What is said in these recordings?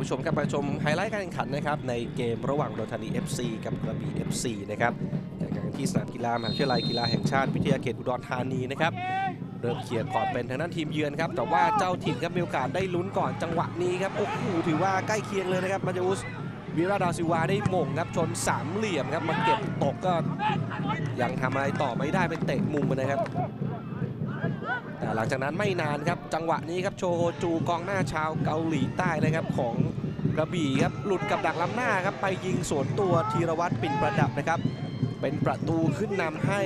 ผู้ชมครับมาชมไฮไลท์การแข่งขันนะครับในเกมระหว่างโดนธานี FC กับกระบี่ FC นะครับแข่งขันกันที่สนามกีฬามหาวิทยาลัยกีฬาแห่งชาติวิทยาเขตอุดรธานีนะครับเริ่มเขียนก่อนเป็นทางด้านทีมเยือนครับแต่ว่าเจ้าถิ่นครับมีโอกาสได้ลุ้นก่อนจังหวะนี้ครับโอ้โหถือว่าใกล้เคียงเลยนะครับมาจาอุสวิราดาซิวาได้หม่งครับชนสามเหลี่ยมครับมาเก็บตกก็ยังทำอะไรต่อไม่ได้เป็นเตะมุมนะครับ หลังจากนั้นไม่นานครับ จังหวะนี้ครับโชโฮจูกองหน้าชาวเกาหลีใต้นะครับของกระบี่ครับหลุดกับดักล้ำหน้าครับไปยิงสวนตัวธีรวัตรปิ่นประดับนะครับ เป็นประตูขึ้นนำให้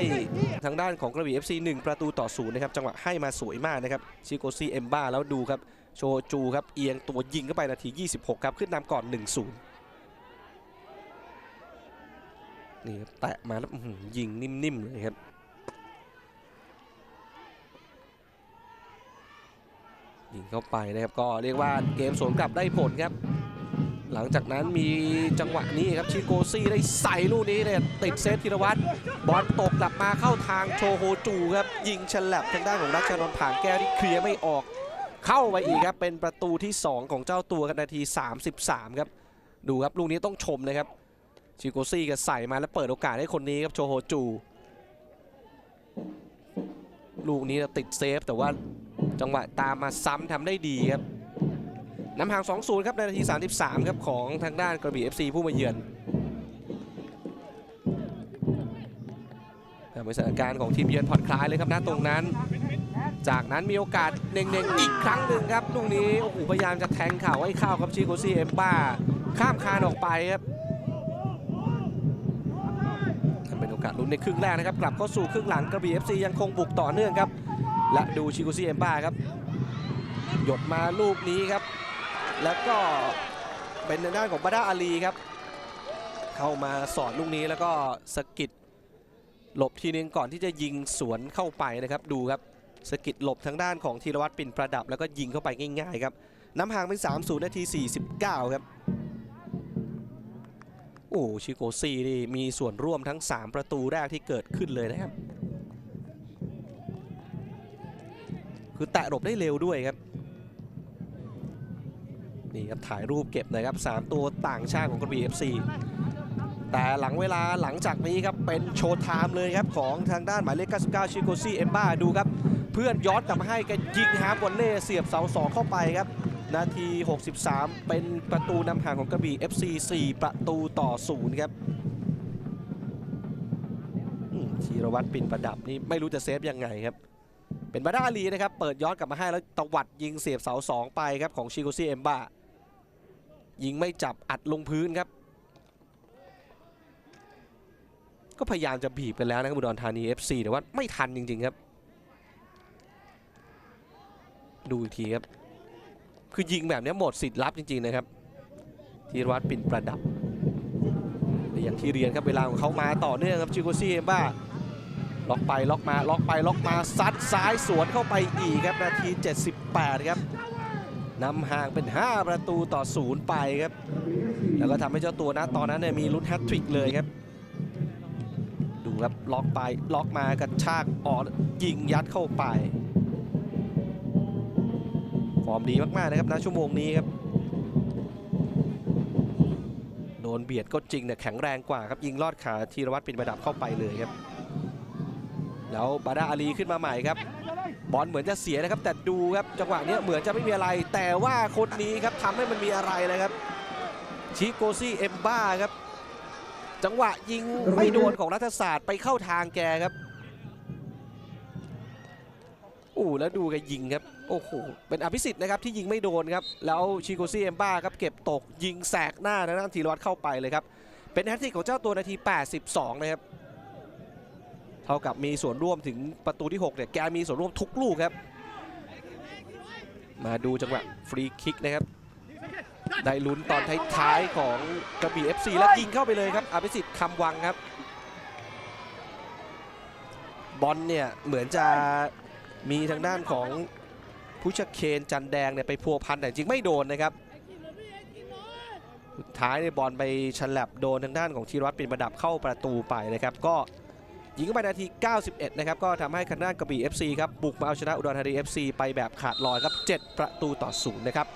ทางด้านของกระบี่ FC 1 ประตูต่อศูนย์นะครับจังหวะให้มาสวยมากนะครับชิโกซีเอมบ้าแล้วดูครับโชโจูครับเอียงตัวยิงเข้าไปนาที 26 ครับขึ้นนำก่อน 1-0นี่ครับแตะมาแล้วยิงนิ่มๆเลยครับ ยิงเข้าไปนะครับก็เรียกว่าเกมสวนกลับได้ผลครับ หลังจากนั้นมีจังหวะนี้ครับชิโกซี่ได้ใส่ลูกนี้เนี่ยติดเซฟธีรวัตรบอลตกกลับมาเข้าทางโชโฮจูครับยิงฉลับทางด้านของรัชนนท์ผ่านแก้วที่เคลียร์ไม่ออก เข้าไปอีกครับเป็นประตูที่ 2 ของเจ้าตัวกันนาที 33 ครับ ดูครับลูกนี้ต้องชมนะครับชิโกซี่ก็ใส่มาแล้วเปิดโอกาสให้คนนี้ครับโชโฮจูลูกนี้ติดเซฟแต่ว่า จังหวะตามมาซ้ำทำได้ดีครับนำห่าง 2-0 ครับในนาที 33 ครับของทางด้านกระบี่ FC ผู้มาเยือนแต่เป็นสถานการณ์ของทีมเยือนผ่อนคลายเลยครับนะตรงนั้น จากนั้นมีโอกาสเน่งๆอีกครั้งหนึ่งครับลูกนี้โอ้โหพยายามจะแทงเข่าให้เข้าครับชิโกซี่เอมบ้าข้ามคานออกไปครับเป็นโอกาสลุ้นในครึ่งแรกนะครับกลับเข้าสู่ครึ่งหลังกระบี่ FC ยังคงบุกต่อเนื่องครับ และดูชิกุซี่เอมบ้าครับ หยดมาลูกนี้ครับ แล้วก็เป็นในด้านของบาดาอาลีครับ เข้ามาสอดลูกนี้แล้วก็สกิดหลบทีนึงก่อนที่จะยิงสวนเข้าไปนะครับดูครับสกิดหลบทางด้านของธีรวัตรปิ่นประดับ แล้วก็ยิงเข้าไปง่ายๆครับน้ำห่างเป็น 3-0 นาที 49 ครับ โอ้ชิโกซีนี่มีส่วนร่วมทั้ง 3 ประตูแรกที่เกิดขึ้นเลยนะครับ คือแตะหลบได้เร็วด้วยครับนี่ครับถ่ายรูปเก็บนะครับ 3 ตัวต่างชาติของกระบี่ FC แต่หลังเวลาหลังจากนี้ครับ เป็นโชว์ไทม์เลยครับ ของทางด้านหมายเลข 99 ชิโกซี่เอมบ้าดูครับ เพื่อนย้อนกลับมาให้กันยิงฮาร์บอลเล่เสียบเสาสองเข้าไปครับ นาที 63 เป็นประตูนำห่างของกระบี่ FC 4 ประตูต่อศูนย์ครับธีรวัตรปิ่นประดับนี่ไม่รู้จะเซฟยังไงครับ เป็นบาด้าลีนะครับเปิดย้อนกลับมาให้แล้วตวัดยิงเสียบเสาสองไปครับของชิโกซี่เอมบ้ายิงไม่จับอัดลงพื้นครับ ก็พยายามจะบีบกันแล้วนะครับอุดรธานี FC แต่ว่าไม่ทันจริง ๆครับ ดูอีกทีครับ คือยิงแบบนี้หมดสิทธิ์รับจริง ๆ นะครับธีรวัตรปิ่นประดับอย่างที่เรียนครับเวลาของเขามาต่อเนื่องครับชิโกซี่เอมบ้า ล็อกไปล็อกมาล็อกไปล็อกมาซัดซ้ายสวนเข้าไปอีกครับนาที 78 ครับนำห่างเป็น 5 ประตูต่อศูนย์ไปครับ แล้วก็ทำให้เจ้าตัวนะตอนนั้นเนี่ยมีลุ้นแฮตทริกเลยครับ ดูครับล็อกไปล็อกมากระชากออกยิงยัดเข้าไป ฟอร์มดีมาก ๆ นะครับนะชั่วโมงนี้ครับ โดนเบียดก็จริงแต่แข็งแรงกว่าครับยิงลอดขาธีรวัตรปิ่นประดับเข้าไปเลยครับ แล้วบาดาอาลีขึ้นมาใหม่ครับ บอลเหมือนจะเสียนะครับ แต่ดูครับจังหวะนี้เหมือนจะไม่มีอะไร แต่ว่าคนนี้ครับทำให้มันมีอะไรเลยครับชิโกซี่เอมบ้าครับ จังหวะยิงไม่โดนของรัฐศาสตร์ไปเข้าทางแกครับโอ้แล้วดูแกยิงครับ โอ้โห เป็นอภิสิทธิ์นะครับที่ยิงไม่โดนครับ แล้วชิโกซี่เอมบ้าครับเก็บตกยิงแสกหน้าทางด้านธีรวัตรเข้าไปเลยครับ เป็นแฮตทริกของเจ้าตัวนาที 82 นะครับ ท่ากับมีส่วนร่วมถึงประตูที่6เนี่ยแกมีส่วนร่วมทุกลูกครับ มาดูจังหวะฟรีคิกนะครับได้ลุ้นตอนท้ายๆของกระบี่ FC แล้วยิงเข้าไปเลยครับอภิสิทธิ์คำวังครับ บอลเนี่ยเหมือนจะมีทางด้านของผู้ชักเคนจันแดงเนี่ยไปพัวพันแต่จริงไม่โดนนะครับสุดท้ายในยบอลไปฉลับโดนทางด้านของธีรวัตรปิ่นประดับเข้าประตูไปนะครับ ก็ ยิงเข้าไปนาที 91 นะครับ ก็ทำให้คณะกระบี่ FC ครับ บุกมาเอาชนะอุดรธานี FC ไปแบบขาดลอยครับ 7 ประตูต่อศูนย์นะครับ